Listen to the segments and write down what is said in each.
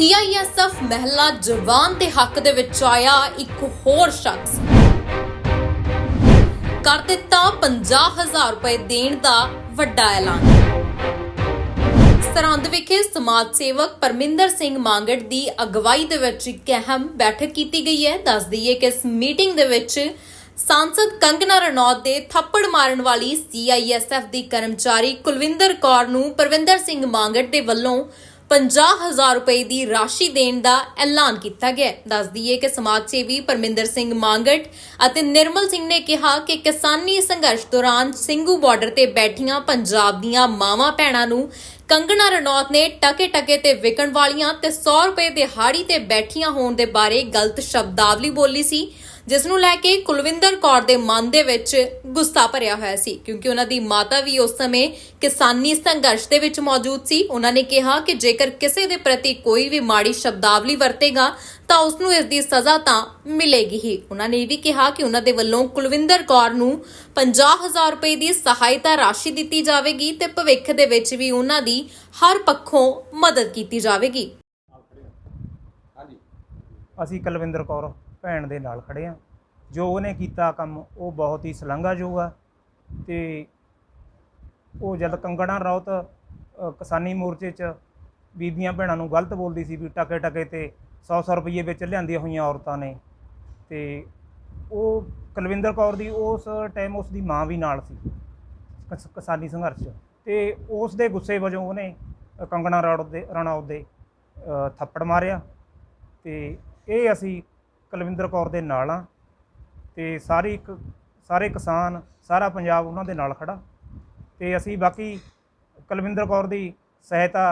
CISF ਮਹਿਲਾ ਜਵਾਨ ਦੇ ਹੱਕ ਦੇ ਵਿੱਚ ਆਇਆ, ਇੱਕ ਹੋਰ ਸ਼ਖਸ। ਕਰ ਦਿੱਤਾ 50000 ਰੁਪਏ ਦੇਣ ਦਾ ਵੱਡਾ ਐਲਾਨ। ਸਰਹੰਦ ਵਿਖੇ ਸਮਾਜ ਸੇਵਕ ਪਰਮਿੰਦਰ ਸਿੰਘ ਮਾਂਗੜ ਦੀ ਅਗਵਾਈ ਦੇ ਵਿੱਚ ਇੱਕ ਅਹਿਮ ਬੈਠਕ ਕੀਤੀ ਗਈ ਹੈ। ਦੱਸ ਦਈਏ ਕਿ ਇਸ ਮੀਟਿੰਗ ਦੇ ਵਿੱਚ ਸਾਂਸਦ ਕੰਗਨਾ ਰਣੌਤ ਦੇ ਥੱਪੜ ਮਾਰਨ ਵਾਲੀ ਸੀਆਈਐਸਐਫ ਦੀ ਕਰਮਚਾਰੀ ਕੁਲਵਿੰਦਰ ਕੌਰ ਨੂੰ ਪਰਵਿੰਦਰ ਸਿੰਘ ਮਾਂਗੜ ਦੇ ਵੱਲੋਂ 50000 ਰੁਪਏ ਦੀ ਰਾਸ਼ੀ ਦੇਣ ਦਾ ਐਲਾਨ ਕੀਤਾ ਗਿਆ ਹੈ। ਦੱਸ ਦਈਏ ਕਿ ਸਮਾਜ ਸੇਵੀ ਪਰਮਿੰਦਰ ਸਿੰਘ ਮਾਂਗੜ ਅਤੇ ਨਿਰਮਲ ਸਿੰਘ ਨੇ ਕਿਹਾ ਕਿ ਕਿਸਾਨੀ ਸੰਘਰਸ਼ ਦੌਰਾਨ ਸਿੰਘੂ ਬਾਰਡਰ ਤੇ ਬੈਠੀਆਂ ਪੰਜਾਬ ਦੀਆਂ ਮਾਵਾਂ ਭੈਣਾਂ ਨੂੰ ਕੰਗਣਾ ਰਣੌਤ ਨੇ ਟਕੇ ਟਕੇ ਤੇ ਵਿਕਣ ਵਾਲੀਆਂ ਤੇ 100 ਰੁਪਏ ਦਿਹਾੜੀ ਤੇ ਬੈਠੀਆਂ ਹੋਣ ਦੇ ਬਾਰੇ ਗਲਤ ਸ਼ਬਦਾਵਲੀ ਬੋਲੀ ਸੀ ਜਿਸ ਨੂੰ ਲੈ ਕੇ ਕੁਲਵਿੰਦਰ ਕੌਰ ਦੇ ਮਨ ਦੇ ਵਿੱਚ ਗੁੱਸਾ ਭਰਿਆ ਹੋਇਆ ਸੀ, ਕਿਉਂਕਿ ਉਹਨਾਂ ਦੀ ਮਾਤਾ ਵੀ ਉਸ ਸਮੇਂ ਕਿਸਾਨੀ ਸੰਘਰਸ਼ ਦੇ ਵਿੱਚ ਮੌਜੂਦ ਸੀ। ਉਹਨਾਂ ਨੇ ਕਿਹਾ ਕਿ ਜੇਕਰ ਕਿਸੇ ਦੇ ਪ੍ਰਤੀ ਕੋਈ ਵੀ ਮਾੜੀ ਸ਼ਬਦਾਵਲੀ ਵਰਤੇਗਾ, ਤਾਂ ਉਸ ਨੂੰ ਇਸ ਦੀ ਸਜ਼ਾ ਤਾਂ ਮਿਲੇਗੀ ਹੀ। ਉਹਨਾਂ ਨੇ ਇਹ ਵੀ ਕਿਹਾ ਕਿ ਉਹਨਾਂ ਦੇ ਵੱਲੋਂ ਕੁਲਵਿੰਦਰ ਕੌਰ ਨੂੰ 50000 ਰੁਪਏ ਦੀ ਸਹਾਇਤਾ ਰਾਸ਼ੀ ਦਿੱਤੀ ਜਾਵੇਗੀ ਤੇ ਭਵਿੱਖ ਦੇ ਵਿੱਚ ਵੀ ਉਹਨਾਂ ਦੀ ਹਰ ਪੱਖੋਂ ਮਦਦ ਕੀਤੀ ਜਾਵੇਗੀ। ਅਸੀਂ ਕੁਲਵਿੰਦਰ ਕੌਰ। ਭੈਣ ਦੇ ਨਾਲ ਖੜੇ ਆ। ਜੋ ਉਹਨੇ ਕੀਤਾ ਕੰਮ, ਉਹ ਬਹੁਤ ਹੀ ਸ਼ਲਾਘਾਯੋਗ ਆ ਤੇ ਉਹ ਜਦ ਕੰਗਣਾ ਰੌਤ ਕਿਸਾਨੀ ਮੋਰਚੇ 'ਚ ਬੀਬੀਆਂ ਭੈਣਾਂ ਨੂੰ ਗਲਤ ਬੋਲਦੀ ਸੀ ਵੀ ਟਕੇ ਟਕੇ ਤੇ 100-100 ਰੁਪਏ ਵਿੱਚ ਲਿਆਂਦੀਆਂ ਹੋਈਆਂ ਔਰਤਾਂ ਨੇ ਤੇ ਉਹ ਕੁਲਵਿੰਦਰ ਕੌਰ ਦੀ ਉਸ ਟਾਈਮ ਉਸ ਦੀ ਮਾਂ ਵੀ ਨਾਲ ਸੀ, ਕਿਸ- ਕਿਸਾਨੀ ਸੰਘਰਸ਼ 'ਚ ਤੇ ਉਸ ਦੇ ਗੁੱਸੇ ਵਜੋਂ ਉਹਨੇ ਕੰਗਣਾ ਰੌਤ ਦੇ ਰਣੌਤ ਦੇ ਥੱਪੜ ਮਾਰਿਆ ਤੇ ਇਹ ਅਸੀਂ ਕੁਲਵਿੰਦਰ ਕੌਰ ਦੇ ਨਾਲ ਆ ਤੇ ਸਾਰੀ ਇੱਕ ਸਾਰੇ ਕਿਸਾਨ ਸਾਰਾ ਪੰਜਾਬ ਉਹਨਾਂ ਦੇ ਨਾਲ ਖੜਾ। ਤੇ ਅਸੀਂ ਬਾਕੀ ਕੁਲਵਿੰਦਰ ਕੌਰ ਦੀ ਸਹਾਇਤਾ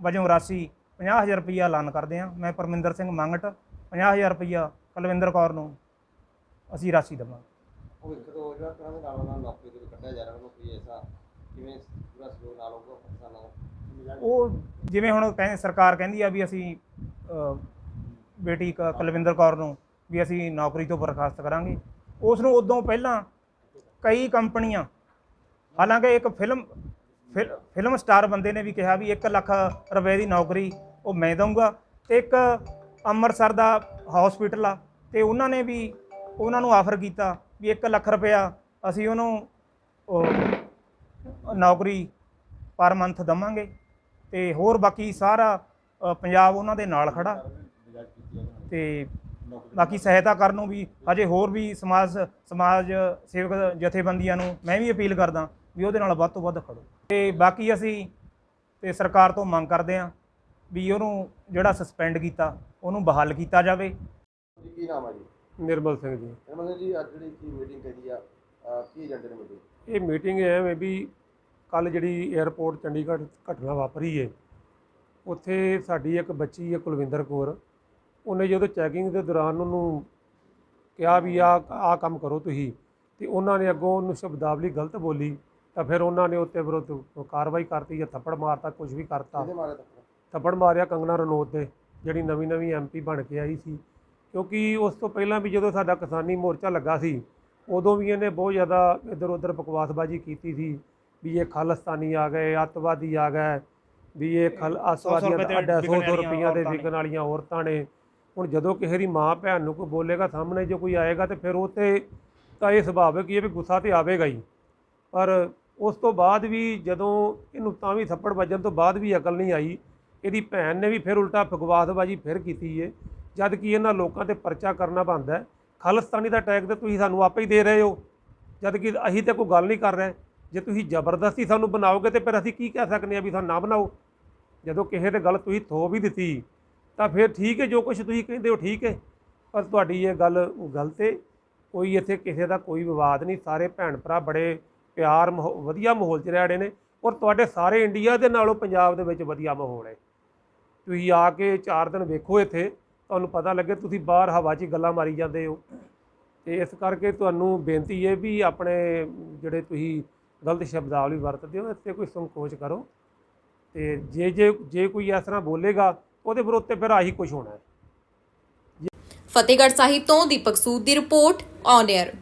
ਵਜੋਂ ਰਾਸ਼ੀ 50000 ਰੁਪਈਆ ਐਲਾਨ ਕਰਦੇ ਹਾਂ। ਮੈਂ ਪਰਮਿੰਦਰ ਸਿੰਘ ਮੰਗਟ 50000 ਰੁਪਈਆ ਕੁਲਵਿੰਦਰ ਕੌਰ ਨੂੰ ਅਸੀਂ ਰਾਸ਼ੀ ਦੇਵਾਂਗੇ। ਉਹ ਇੱਕ ਤੋਂ ਜਿਹੜਾ ਤਰ੍ਹਾਂ ਦੇ ਨਾਲ ਨਾਲ ਨੌਕਰੀ ਤੋਂ ਵੀ ਕੱਢਿਆ ਜਾ ਰਿਹਾ ਉਹਨੂੰ ਕੋਈ ਐਸਾ ਕਿਵੇਂ ਪੂਰਾ ਸਹਿਯੋਗ ਨਾਲ ਹੋਊਗਾ ਕਿਸਾਨਾਂ ਨੂੰ? ਉਹ ਜਿਵੇਂ ਹੁਣ ਕਹਿੰਦੇ ਸਰਕਾਰ ਕਹਿੰਦੀ ਆ ਵੀ ਅਸੀਂ ਬੇਟੀ ਕ- ਕੁਲਵਿੰਦਰ ਕੌਰ ਨੂੰ ਵੀ ਅਸੀਂ ਨੌਕਰੀ ਤੋਂ ਬਰਖਾਸਤ ਕਰਾਂਗੇ। ਉਸ ਨੂੰ ਉਦੋਂ ਪਹਿਲਾਂ ਕਈ ਕੰਪਨੀਆਂ ਹਾਲਾਂਕਿ ਇੱਕ ਫਿਲਮ ਫਿਲ- ਫਿਲਮ ਸਟਾਰ ਬੰਦੇ ਨੇ ਵੀ ਕਿਹਾ ਵੀ 1 ਲੱਖ ਰੁਪਏ ਦੀ ਨੌਕਰੀ ਉਹ ਮੈਂ ਦਊਂਗਾ ਤੇ ਇੱਕ ਅੰਮ੍ਰਿਤਸਰ ਦਾ ਹਸਪੀਟਲ ਆ ਤੇ ਉਹਨਾਂ ਨੇ ਵੀ ਉਹਨਾਂ ਨੂੰ ਆਫਰ ਕੀਤਾ ਵੀ 1 ਲੱਖ ਰੁਪਇਆ ਅਸੀਂ ਉਹਨੂੰ ਉਹ ਨੌਕਰੀ ਪਰ ਮੰਥ ਦਵਾਂਗੇ ਤੇ ਹੋਰ ਬਾਕੀ ਸਾਰਾ ਅ, ਪੰਜਾਬ ਉਹਨਾਂ ਦੇ ਨਾਲ ਖੜਾ। ਤੇ ਬਾਕੀ ਸਹਾਇਤਾ ਕਰਨ ਨੂੰ ਵੀ ਹਜੇ ਹੋਰ ਵੀ ਸਮਾਜ ਸਮਾਜ ਸੇਵਕ ਜਥੇਬੰਦੀਆਂ ਨੂੰ ਮੈਂ ਵੀ ਅਪੀਲ ਕਰਦਾ ਵੀ ਉਹਦੇ ਨਾਲ ਵੱਧ ਤੋਂ ਵੱਧ ਖੜੋ। ਤੇ ਬਾਕੀ ਅਸੀਂ ਤੇ ਸਰਕਾਰ ਤੋਂ ਮੰਗ ਕਰਦੇ ਹਾਂ ਵੀ ਉਹਨੂੰ ਜਿਹੜਾ ਸਸਪੈਂਡ ਕੀਤਾ ਉਹਨੂੰ ਬਹਾਲ ਕੀਤਾ ਜਾਵੇ। ਜੀ ਕੀ ਨਾਮ ਹੈ ਜੀ? ਨਿਰਮਲ ਸਿੰਘ ਜੀ। ਨਿਰਮਲ ਸਿੰਘ ਜੀ ਅੱਜ ਜਿਹੜੀ ਕੀ ਮੀਟਿੰਗ ਕਰੀ ਆ ਅਹ ਕੀ ਏਜੰਡੇ ਨੇ ਮੀਟਿੰਗ ਇਹ ਮੀਟਿੰਗ ਹੈ ਮੈਂ ਵੀ ਕੱਲ ਜਿਹੜੀ 에ਅਰਪੋਰਟ ਚੰਡੀਗੜ੍ਹ ਘਟਨਾ ਵਾਪਰੀ ਹੈ ਉੱਥੇ ਸਾਡੀ ਇੱਕ ਬੱਚੀ ਹੈ ਕੁਲਵਿੰਦਰ ਕੌਰ। ਉਹਨੇ ਜਦੋਂ ਚੈਕਿੰਗ ਦੇ ਦੌਰਾਨ ਉਹਨੂੰ ਕਿਹਾ ਵੀ ਆ ਆ ਕੰਮ ਕਰੋ ਤੁਸੀਂ ਤੇ ਉਹਨਾਂ ਨੇ ਅੱਗੋਂ ਉਹਨੂੰ ਸ਼ਬਦਾਵਲੀ ਗਲਤ ਬੋਲੀ ਤਾਂ ਫਿਰ ਉਹਨਾਂ ਨੇ ਉੱਤੇ ਵਿਰੁੱਧ ਕਾਰਵਾਈ ਕਰਤੀ ਜਾਂ ਥੱਪੜ ਮਾਰਤਾ ਕੁਝ ਵੀ ਕਰਤਾ। ਥੱਪੜ? ਮਾਰਿਆ ਕੰਗਨਾ ਰਣੌਤ ਦੇ ਜਿਹੜੀ ਨਵੀਂ ਨਵੀਂ ਐਮਪੀ ਬਣ ਕੇ ਆਈ ਸੀ। ਕਿਉਂਕਿ ਉਸ ਤੋਂ ਪਹਿਲਾਂ ਵੀ ਜਦੋਂ ਸਾਡਾ ਕਿਸਾਨੀ ਮੋਰਚਾ ਲੱਗਾ ਸੀ ਉਦੋਂ ਵੀ ਇਹਨੇ ਬਹੁਤ ਜ਼ਿਆਦਾ ਇੱਧਰ ਉੱਧਰ ਬਕਵਾਸਬਾਜ਼ੀ ਕੀਤੀ ਸੀ ਵੀ ਇਹ ਖਾਲਿਸਤਾਨੀ ਆ ਗਏ ਅੱਤਵਾਦੀ ਆ ਗਏ ਵੀ ਇਹ ਖਲ ਰੁਪਏ ਦਾ ਦੇ ਅੱਡਾ 100 ਵਿਕਣ ਰੁਪਈਆ ਦੇ ਵਿਕਣ ਵਾਲੀਆਂ ਔਰਤਾਂ ਨੇ। ਹੁਣ ਜਦੋਂ ਕਿਸੇ ਦੀ ਮਾਂ ਭੈਣ ਨੂੰ ਕੋਈ ਬੋਲੇਗਾ, ਸਾਹਮਣੇ ਜੋ ਕੋਈ ਆਏਗਾ ਤੇ ਫਿਰ ਉਹ ਤੇ ਤਾਂ ਇਹ ਸੁਭਾਵਿਕ ਹੀ ਹੈ ਵੀ ਗੁੱਸਾ ਤੇ ਆਵੇਗਾ ਹੀ। ਪਰ ਉਸ ਤੋਂ ਬਾਅਦ ਵੀ ਜਦੋਂ ਇਹਨੂੰ ਤਾਂ ਵੀ ਥੱਪੜ ਵੱਜਣ ਤੋਂ ਬਾਅਦ ਵੀ ਅਕਲ ਨਹੀਂ ਆਈ, ਇਹਦੀ ਭੈਣ ਨੇ ਵੀ ਫਿਰ ਉਲਟਾ ਫਗਵਾਦਬਾਜੀ ਫਿਰ ਕੀਤੀ ਏ। ਜਦ ਕਿ ਇਹਨਾਂ ਲੋਕਾਂ ਤੇ ਪਰਚਾ ਕਰਨਾ ਬਣਦਾ ਹੈ। ਖਾਲਿਸਤਾਨੀ ਦਾ ਟੈਗ ਤੇ ਤੁਸੀਂ ਸਾਨੂੰ ਆਪੇ ਹੀ ਦੇ ਰਹੇ ਹੋ। ਜਦ ਕਿ ਅਸੀਂ ਤਾਂ ਕੋਈ ਗੱਲ ਨਹੀਂ ਕਰ ਰਹੇ। ਜੇ ਤੁਸੀਂ ਜ਼ਬਰਦਸਤੀ ਸਾਨੂੰ ਬਣਾਓਗੇ ਤੇ ਫਿਰ ਅਸੀਂ ਕੀ ਕਹਿ ਸਕਦੇ ਆ ਵੀ ਸਾਨੂੰ ਨਾ ਬਣਾਓ? ਜਦੋਂ ਕਿਸੇ ਤੇ ਗੱਲ ਤੁਸੀਂ ਥੋ ਵੀ ਦਿੱਤੀ ਤਾਂ ਫਿਰ ਠੀਕ ਹੈ, ਜੋ ਕੁਝ ਤੁਸੀਂ ਕਹਿੰਦੇ ਹੋ ਠੀਕ ਹੈ। ਪਰ ਤੁਹਾਡੀ ਇਹ ਗੱਲ ਗਲਤ ਹੈ। ਕੋਈ ਇੱਥੇ ਕਿਸੇ ਦਾ ਕੋਈ ਵਿਵਾਦ ਨਹੀਂ। ਸਾਰੇ ਭੈਣ ਭਰਾ ਬੜੇ ਪਿਆਰ ਮਾਹੌ- ਵਧੀਆ ਮਾਹੌਲ 'ਚ ਰਹਿ ਰਹੇ ਨੇ ਔਰ ਤੁਹਾਡੇ ਸਾਰੇ ਇੰਡੀਆ ਦੇ ਨਾਲੋਂ ਪੰਜਾਬ ਦੇ ਵਿੱਚ ਵਧੀਆ ਮਾਹੌਲ ਹੈ। ਤੁਸੀਂ ਆ ਕੇ 4 ਦਿਨ ਵੇਖੋ ਇੱਥੇ, ਤੁਹਾਨੂੰ ਪਤਾ ਲੱਗੇ ਤੁਸੀਂ ਬਾਹਰ ਹਵਾ 'ਚ ਗੱਲਾਂ ਮਾਰੀ ਜਾਂਦੇ ਹੋ। ਤੇ ਇਸ ਕਰਕੇ ਤੁਹਾਨੂੰ ਬੇਨਤੀ ਹੈ ਵੀ ਆਪਣੇ ਜਿਹੜੇ ਤੁਸੀਂ ਗਲਤ ਸ਼ਬਦਾਵਲੀ ਵਰਤਦੇ ਹੋ, ਇੱਥੇ ਕੋਈ ਸੰਕੋਚ ਕਰੋ। ਤੇ ਜੇ ਜੇ ਜੇ ਕੋਈ ਇਸ ਤਰ੍ਹਾਂ ਬੋਲੇਗਾ ਉਹਦੇ ਵਿਰੁੱਧ ਤੇ ਫਿਰ ਆਹੀ ਕੁਝ ਹੋਣਾ ਹੈ। ਫਤਿਹਗੜ੍ਹ ਸਾਹਿਬ ਤੋਂ ਦੀਪਕ ਸੂਦ ਦੀ ਰਿਪੋਰਟ ਔਨ 에ਅਰ